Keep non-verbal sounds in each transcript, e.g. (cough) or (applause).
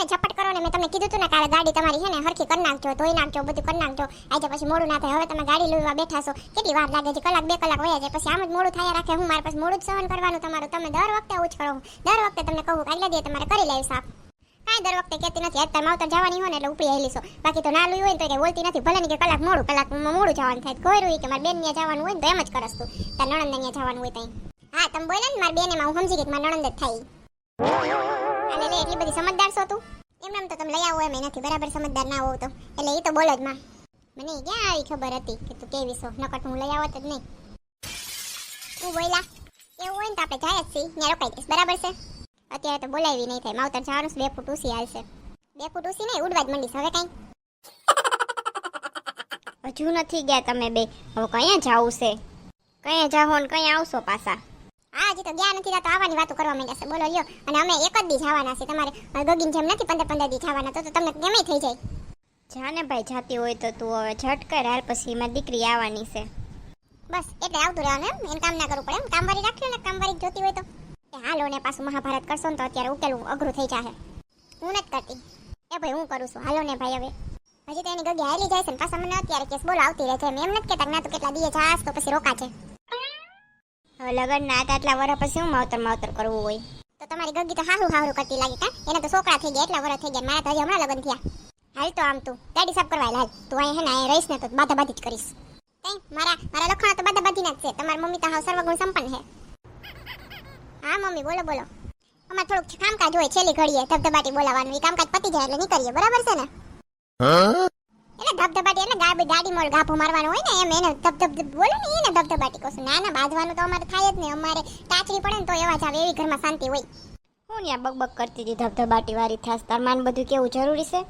ને ઝપટ કરો ને મેં તમને કીધું હતું ને કાલે ગાડી તમારી છે ને હરખી કરી નાખજો, ધોઈ નાખજો, બધું કરી નાખજો. આજે પછી મોડું ના થાય. હવે તમે ગાડી લેવા બેઠા છો. કેટલી વાર લાગે છે? કલાક, બે કલાક વયા જાય. પછી આમ જ મોડું થયા. રાખે હું મારે પછી મોડું જ સહન કરવાનું તમારું. તમે દર વખતે આવું જ કરો. દર વખતે તમને કહું કાલે દે તમારે કરી લેવું સાફ. કાંઈ દર વખતે કહેતી નથી. અત્યારે માવતર જવાની હોય ને એટલે ઉપડી હેલી છો. બાકી તો ના લઈ હોય ને તો કે બોલતી નથી. ભલે ને કે કલાક મોડું કલાક મોડું જવાનું થાય. કોઈ કે મારે બેન જવાનું હોય ને તો એમ જ કરસ તું. તાર નણંદ જવાનું હોય ત્યાં હા, તમે બોલે ને મારી બેને હું સમજી ગઈ મારી નણંદ જ થાય અલે લે એટલી બધી સમજદાર છો તું. એમ એમ તો તમે લઈ આવો એમ નથી બરાબર સમજદાર ના હોવ તો. એટલે એ તો બોલો જ માં. મને ક્યાં આવી ખબર હતી કે તું કેવી છો? નકટ હું લઈ આવત જ નહીં. હું બોલા એવું હોય ને તો આપણે જાય જ છીએ. ત્યાં રોકાઈ જઈશ. બરાબર છે? અત્યારે તો બોલાવી નહીં થાય. માવતર જવાનું બે ફૂટ ઉસી હાલશે. બે ફૂટ ઉસી નહીં, ઉડવા જ મંડીશ. હવે કાંઈ? હજુ નથી ગયા તમે બે. હવે કયા જાવું છે? કયા જાહો ને કયા આવશો પાછા? હા હજી તો ગયા નથી તો આવવાની વાતો કરવા માંડ્યા છે. બોલો લ્યો. અને અમે એક જ દી જવાના છે તમારે ગગીન જેમ નથી પંદર પંદર દી જવાના તો તમને ગમે થઈ જાય. જાને ભાઈ જાતી હોય તો તું હવે ઝટ કર હાલ પછી મારી દીકરી આવવાની છે. બસ એટલે આવતું રહેવાનું એમ. એને કામ ના કરવું પડે એમ. કામવારી રાખ્યો ને કામવારી જોતી હોય તો. હાલો ને પાછું મહાભારત કરશો ને તો અત્યારે ઉકેલવું અઘરું થઈ જશે હું નથી કરતી. એ ભાઈ હું કરું છું. હાલો ને ભાઈ હવે. હજી તો એની ગગી હાલી જાય છે ને પાછા મને અત્યારે કેસ બોલો આવતી રહે છે એમ. એમ નથી કહેતા ના તું કેટલા દીએ જાસ તો પછી રોકા છે હવે લગન ના હતા એટલા વર પછી હું માવતર માવતર કરવું હોય. તો તમારી ગગી તો હારું હારું કરતી લાગે કા? એને તો છોકરા થઈ ગયા એટલા વર થઈ ગયા મારા તો હજી હમણાં લગન થયા. હાલ તો આમ તું ગાડી સાફ કરવા હાલ. તું અહીં હે ને અહીં રહીશ ને તો બાધા બાધી જ કરીશ. કઈ મારા મારા લખણા તો બાધા બાધીના જ છે. તમારી મમ્મી તો હાવ સર્વગુણ સંપન્ન છે હા મમ્મી બોલો બોલો. અમારે થોડુંક કામકાજ હોય છેલ્લી ઘડીએ ધબધબાટી બોલાવાનું એ કામકાજ પતી જાય એટલે નીકળીએ. બરાબર છે ને? એટલે ધબધબાટી એટલે ગાડી ગાડી મોડ ગાભો મારવાનો હોય ને એમ એને ધબધબ ધબ બોલે ને એને ધબધબાટી કહું ના ના બાંધવાનું તો અમારે થાય જ ને અમારે ટાચરી પડે ને તો એવા જ આવે એવી ઘરમાં શાંતિ હોય. હું ત્યાં બકબક કરતી હતી ધબધબાટી વાળી થાસ તાર માન બધું કેવું જરૂરી છે?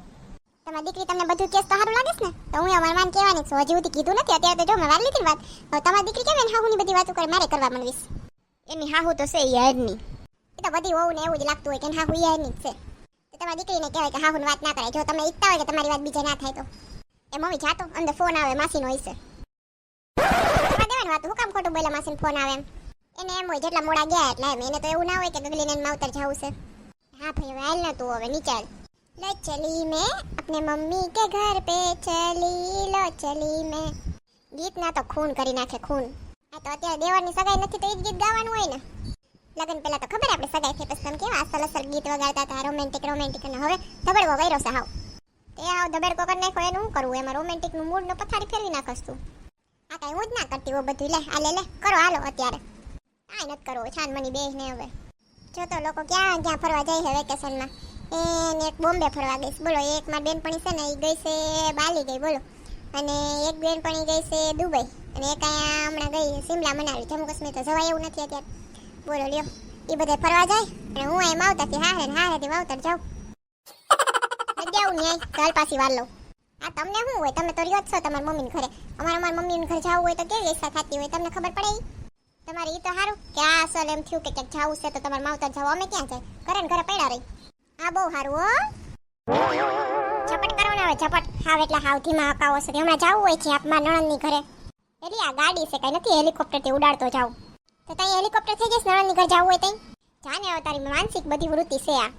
તમારી દીકરી તમને બધું કેસ તો સારું લાગે છે ને? તો હું અમારા માન કહેવાની છું. હજી સુધી કીધું નથી. અત્યારે તો જો મેં વાર લીધી વાત. તમારી દીકરી કેમ એને હાહુની બધી વાતો કરે? મારે કરવા માંડવીશ. એની હાહુ તો છે યારની એ તો બધી હોવું ને એવું જ લાગતું હોય કે હાહુ યારની જ છે. તમારી દીકરીને કહેવાય કે હાહુની વાત ના કરે જો તમે ઈચ્છતા હોય કે તમારી વાત બીજા ના થાય તો. એ મમ્મી જાતો, અંદર ફોન આવે, માસીનો હશે. દેવાની વાત, હું કામ ખોટું બોલે માસીનો ફોન આવે એમ? એને એમ હોય, જેટલા મોડા ગયા એટલા એમ. એને તો એવું ના હોય કે ગગલીને માવતર જવું છે. હા ભાઈ, હવે હાલ ને તું હવે નીચાલ લો ચલી મેં, અપને મમ્મી કે ઘર પે ચલી, લો ચલી મેં. ગીતના તો ખૂન કરી નાખે, ખૂન. આ તો અત્યારે દેવાની સગાઈ નથી, તો એ ગીત ગાવાનું હોય ને. લગન પહેલા તો ખબર આપણે સગાઈ થઈ, પછી તમે કેવા અસલ અસલ ગીત વગાડતા હતા, રોમેન્ટિક રોમેન્ટિક, અને હવે ધબડવો વૈરો સાવ હાવ તે હાવ ધબડકો કરી નાખ્યો, એનું શું કરવું એમાં રોમેન્ટિકનું મૂડ નો પથારી ફેરવી નાખસ તું. આ કઈ હું જ ના કરતી હો બધું. લે, આ લે લે, કરો, હાલો, અત્યારે. કાંઈ નથી કરવું. છાન મની બેસ ને હવે. જો તો લોકો ક્યાં ક્યાં ફરવા જાય છે વેકેશનમાં એને એક બોમ્બે ફરવા ગઈશ બોલો એક મારી બેનપણી છે ને એ ગઈ છે બાલી ગઈ, બોલો. અને એક બેનપણી ગઈ છે દુબઈ. અને એક અહીંયા હમણાં ગઈ સિમલા મનાવી જમ્મુ કાશ્મીર તો જવાય એવું નથી અત્યારે. બોલો, લ્યો. એ બધે ફરવા જાય? અને હું અહીં માવતરથી હારે ને હારેથી માવતર જાઉં. દેવું ન્યાય ચાલ પાછી વાર લઉં. આ તમને શું હોય? તમે તો રહ્યો જ છો તમારી મમ્મીને ઘરે. અમારે અમારા મમ્મીને ઘરે જવું હોય તો કેવી ઈચ્છા થતી હોય? તમને ખબર પડે તમારી ઈ તો સારું કે આ અસલ એમ થયું કે ક્યાંક જવું છે તો તમારે માવતર જાવ અમે ક્યાં જાય? ઘરે ઘરે પડ્યા રહી. આ બહુ સારું હો. ઝપટ કરો ને ઝપટ. હાવ એટલે હાવ ધીમા હકાવો છે હમણાં જવું હોય છે આપમાં નણંદની ઘરે. એટલે આ ગાડી છે, કઈ નથી હેલિકોપ્ટરથી ઉડાડતો જાઉં. તો તઈ હેલિકોપ્ટર થઈ જઈશ, નણંદની ઘર જવું હોય તઈ? જાને હવે તારી માનસિક બધી વૃત્તિ છે આ.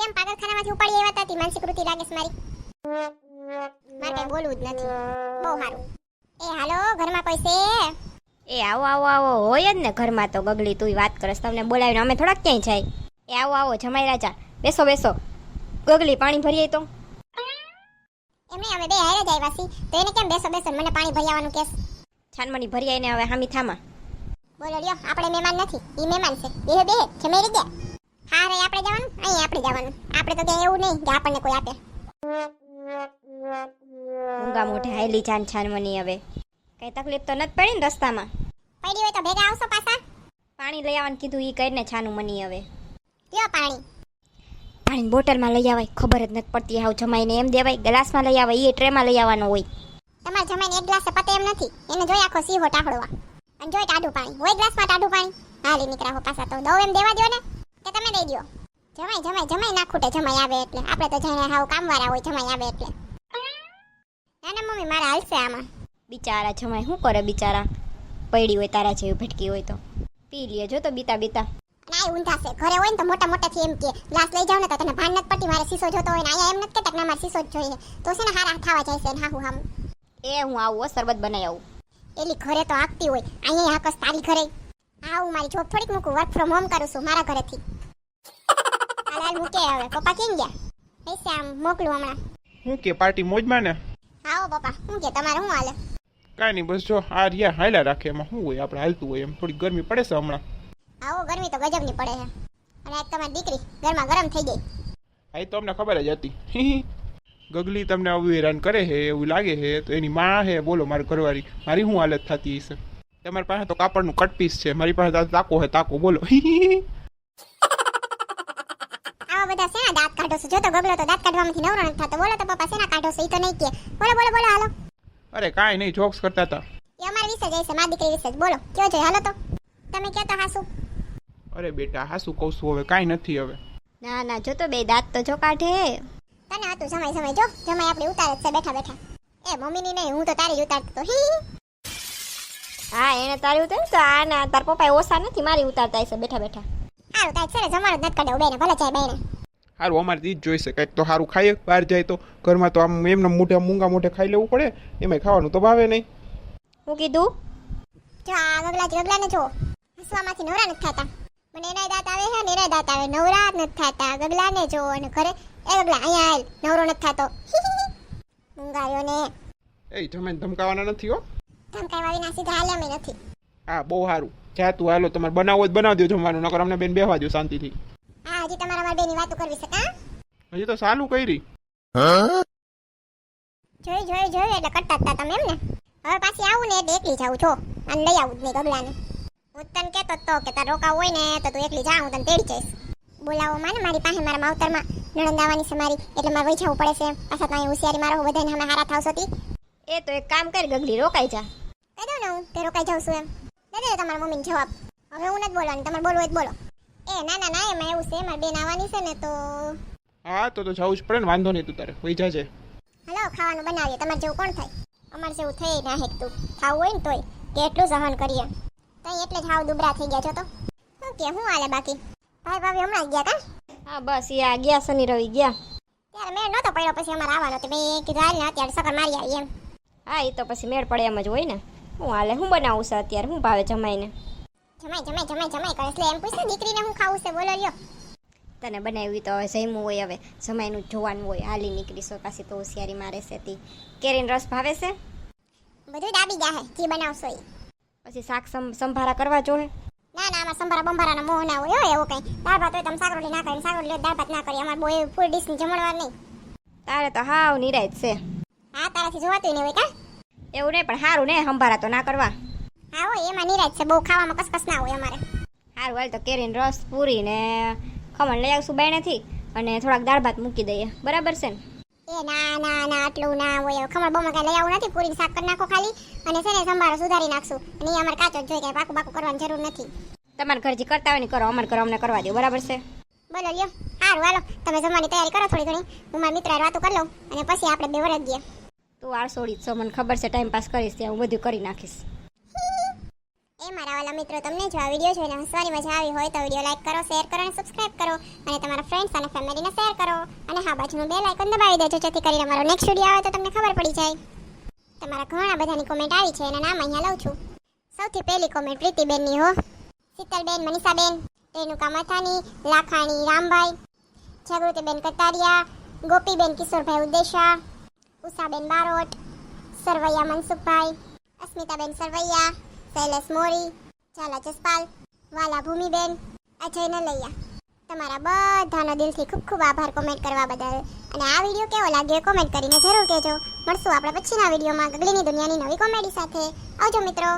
કેમ પાગલખાનામાંથી ઉપાડી આવ્યા હતા? માનસિક કૃતિ લાગે છે મારી. મારે કઈ બોલવું જ નથી. બહુ સારું. એ હાલો ઘરમાં કોઈ છે? એ આવો આવો આવો. હોય જ ને ઘરમાં તો ગગલી તું વાત કરસ. તમને બોલાવીને અમે થોડાક ક્યાંય જાય. એ આવો આવો જમાઈ રાજા. બેસો બેસો. ગગલી પાણી ભરીએ તો. એમને અમે બે હારે જ આવ્યા છીએ. તો એને કેમ બેસો બેસો મને પાણી ભરાવાનું કેસ છાનમણી ભરી આવીને હવે હામી થામાં. બોલો લ્યો આપણે મહેમાન નથી. એ મહેમાન છે. બે બે જમેરી ગયા. હા રે આપણે જવાનું? અહીં આપણે જવાનું. આપણે તો ક્યાંય એવું નહીં કે આપણને કોઈ આપે. ઊંઘા મોઢે હાયલી જાન છાન મની હવે. કઈ તકલીફ તો નથી પડી ને રસ્તામાં? પડી હોય તો ભેગા આવશો પાછા. પાણી લઈ આવવાનું કીધું ઈ કરીને છાનું મની હવે. કયો પાણી? પાણી બોટલમાં લઈ આવાય ખબર જ નથી પડતી આવ જમાઈને એમ દેવાય ગ્લાસમાં લઈ આવાય એ ટ્રેમાં લઈ આવવાનો હોય. તમારે જમાઈને એક ગ્લાસ પતે એમ નથી. એને જોઈ આખો સીહો ટાફડવા અને જોઈ ટાઢું પાણી. હોય ગ્લાસમાં ટાઢું પાણી? હાલી નીકળા હો પાછા તો. દઉં એમ દેવા દો ને. જમાઈ જમાઈ જમાઈ ના ખૂટે જમાઈ આવે એટલે. આપણે તો જઈને હાવ કામવાળા હોય જમાઈ આવે એટલે. ના ના મમ્મી મારે હાલશે આમાં. બિચારા જમાય શું કરે બિચારા? પડી હોય તારા જેવી ભટકી હોય તો. પી લે જો તો બીતા બીતા. ના ઊંધા છે. ઘરે હોય ને તો મોટા મોટાથી એમ કે ગ્લાસ લઈ જાવ ને તો તને ભાન નથી પડતી મારે સીસો જોતો હોય ને અહીંયા એમ નથી કહેતા કે મારે સીસો જ જોઈએ. તો છે ને હારા થવા જાય છે ને હાહુ હામું. એ હું આવું શરબત બનાવી આવું. એલી ઘરે તો આપતી હોય. અહીંયા આકસ તારી ઘરે. હું મારી જોબ થોડીક મૂકું વર્ક ફ્રોમ હોમ કરું છું મારા ઘરેથી. હાલ મૂકે હવે? પપ્પા કેમ ગયા? પૈસા આમ મોકલું હમણાં. હું કે પાર્ટી મોજમાં ને? આવો પપ્પા હું કે તમારે શું હાલે? કાંઈ નહીં બસ જો આ રહ્યા હાયલા રાખે એમાં. શું હોય આપણે હાલતું હોય એમ. થોડી ગરમી પડે છે હમણાં. આવો ગરમી તો ગજબની પડે છે. અને એક તમારી દીકરી ઘરમાં ગરમ થઈ ગઈ. આ તો અમને ખબર જ હતી. ગગલી તમને આવું હેરાન કરે છે એવું લાગે છે તો એની માં હે બોલો મારી ઘરવાળી. મારી શું હાલત થતી હશે? તમારી પાસે તો કાપડનું કટપીસ છે મારી પાસે તાકો છે તાકો બોલો. શેના દાંત કાઢો છો. જો તો ગગલો તો દાંત કાઢવામાંથી નવરો નથી થતો. બોલો તો પપ્પા શેના કાઢો છો? ઈ તો નહીં કે. બોલો બોલો બોલો હાલો. અરે કાંઈ નહીં જોક્સ કરતા હતા. એ અમારા વિશે જ છે મારી દીકરી વિશે જ. બોલો કયો જોઈએ હાલો તો. તમે કહો તો હાસુ? અરે બેટા હાસુ કહું છું હવે કાંઈ નથી હવે. ના ના જો તો બે દાંત તો જો કાઢે. તને હતું સમય સમય જો જમાય આપણે ઉતારે છે બેઠા બેઠા. એ મમ્મીની નહીં હું તો તારી જ ઉતારતો તો. હી હા એને તારી ઉતાર તો આ ના તાર પપ્પાએ ઓછા નથી મારી ઉતારતા છે બેઠા બેઠા. સારું તાર છે ને જમાડો જ નથી કાઢે બેને ભલે જાય બેને સારું અમારે ઈ જ જોઈશે. કંઈક તો સારું ખાઈએ બહાર જાય તો ઘરમાં તો આમ એમને મોઢે મૂંગા મોઢે ખાઈ લેવું પડે એમાંય ખાવાનું તો ભાવે નહીં. હું કીધું? રગલા ગગલા ગગલાને જો હસવામાંથી નવરા નથી થતા. મને એના દાંત આવે છે ને એના દાંત આવે. નવરા જ નથી થતા. ગગલાને જો અને ઘરે એ ગગલા અહીંયા આલ નવરો નથી થતો. (laughs) મુંગાયો ને. એ તમે ધમકાવાના નથી હો. ધમકાવા વિના સીધા હાલ્યા મેં નથી. હા બહુ સારું જા તું હાલો તમારે બનાવો જ બનાવી દો જમવાનું નકર અમને બેન બેહવા દો શાંતિથી. હજી તમારા મારા બેની વાતો કરવી છે કા? હજી તો સાલું કરી. જોઈ જોઈ જોઈ એટલે કરતા હતા તા તમે એમ ને હવે પાછી આવું ને એટલે એકલી જાઉં છો અને લઈ આવું જ નહીં ગગલાને હું તને કહેતો તો કે તાર રોકા હોય ને તો તું એકલી જા હું તને તેડી જઈશ. બોલાવો માં ને મારી પાસે મારા માવતરમાં નણંદ આવવાની છે મારી એટલે મારે વૈછાવું પડે છે પાછા તમે હોશિયારી મારો બધાને અમે હારા થાવશો તી એ તો એક કામ કર ગગલી રોકાઈ જા. કહી દઉં ને હું? કે રોકાઈ જાઉં છું એમ. દે દે તમારા મમ્મીને જવાબ. હવે હું નથી બોલવાની તમારે બોલવું હોય તો બોલો. એ ના ના ના એમાં એવું છે મારી બેન આવવાની છે ને તો હા તો તો જવું જ પડે ને વાંધો નહીં તું તારે વહી જાજે. હલો ખાવાનું બનાવીએ તમારે જેવું કોણ થાય? અમારે જેવું થઈ ના હેકતું ખાવું હોય ને તોય કે એટલું સહન કરીએ. તઈ એટલે જ હાવ દુબળા થઈ ગયા છો તો. શું કે શું હાલે બાકી? ભાઈ ભાભી હમણાં જ ગયા તા? હા બસ એ આ ગયા શનિ રવિ ગયા. ત્યારે મેળ નહોતો પડ્યો પછી અમારે આવવાનો તો મેં કીધું હાલ ને અત્યારે સકર મારી આવી એમ. હા એ તો પછી મેળ પડે એમ જ હોય ને. હું હાલે હું બનાવું છે અત્યારે? હું ભાવે જમાઈને? જમાઈ જમાય જમાય જમાય કરે. એટલે એમ પૂછ્યું દીકરીને હું ખાવું છે? બોલો લ્યો. તને બનાવ્યું તો હવે જમ્યું હોય હવે. જમાયનું જોવાનું હોય. હાલી નીકળીશો પાછી તો હોશિયારી મારે છે તી. કેરીનો રસ ભાવે છે? બધું દાબી જાહે જે બનાવશો એ પછી શાક સંભારા કરવા જોહે? ના ના આમાં સંભારા બંભારાનો મોહ ના હોય એવો એવું કંઈ. દાળ ભાત હોય તમે શાક રોટલી ના કરીને શાક રોટલી દાળ ભાત ના કરી અમારે એવી ફૂલ ડીશ જમણવાર નહીં. તારે તો હાવ નિરાય છે. હા તારાથી જોવાતું નહીં હોય કા? એવું નહીં પણ સારું ને સંભારા તો ના કરવા. હા હોય એમાં નિરાજ છે. બહુ ખાવામાં કસકસ ના હોય અમારે. સારું હાલ તો કેરીનો રસ પૂરી ને ખમણ લઈ આવશું બાયણેથી અને થોડાક દાળ ભાત મૂકી દઈએ. બરાબર છે ને? એ ના ના ના આટલું ના હોય. ખમણ બમણ કાંઈ લઈ આવું નથી. પૂરી શાક કરી નાખો ખાલી અને છે ને સંભારો સુધારી નાખશું. અને અમારે કાચો જોઈએ કે પાકું પાકું કરવાની જરૂર નથી. તમારે ઘર જે કરતા હોય ને કરો અમારે કરો અમને કરવા દો બરાબર છે? બોલો લ્યો. સારું હાલો. તમે જમવાની તૈયારી કરો થોડી ઘણી. હું મારા મિત્ર હારે વાતો કરી લઉં અને પછી આપણે બે વરસ દઈએ તું આળસોડી જ છો. મને ખબર છે ટાઈમ પાસ કરીશ ત્યાં. હું બધું કરી નાખીશ. મારા વાલા મિત્રો, તમને જો આ વીડિયો જોઈને હસવાની મજા આવી હોય તો વીડિયો લાઈક કરો શેર કરો અને સબસ્ક્રાઇબ કરો અને તમારા ફ્રેન્ડ્સ અને ફેમિલીને શેર કરો. અને હા, બાજુનું બેલ આઇકન દબાવી દેજો, જેથી કરીને મારો નેક્સ્ટ વીડિયો આવે તો તમને ખબર પડી જાય. તમારા ઘણા બધાની કોમેન્ટ આવી છે, એના નામ અહીંયા લઉં છું. સૌથી પહેલી કોમેન્ટ પ્રીતિબેનની, હો. શીતલબેન, મનીષાબેન, રેણુકા મથાની, લાખાણી, રામભાઈ, જાગૃતિબેન કટારિયા, ગોપીબેન, કિશોરભાઈ ઉદેશા, ઉષાબેન બારોટ, સરવૈયા મનસુખભાઈ, અસ્મિતાબેન સરવૈયા શૈલેષ મોરી, ઝાલા જસપાલ વાલા ભૂમિબેન અજય લૈયા તમારા બધાનો દિલથી ખૂબ ખૂબ આભાર કોમેન્ટ કરવા બદલ. અને આ વીડિયો કેવો લાગ્યો કોમેન્ટ કરીને જરૂર કહેજો. મળશું આપણે પછીના વિડીયોમાં ગગલીની દુનિયાની નવી કોમેડી સાથે. આવજો મિત્રો.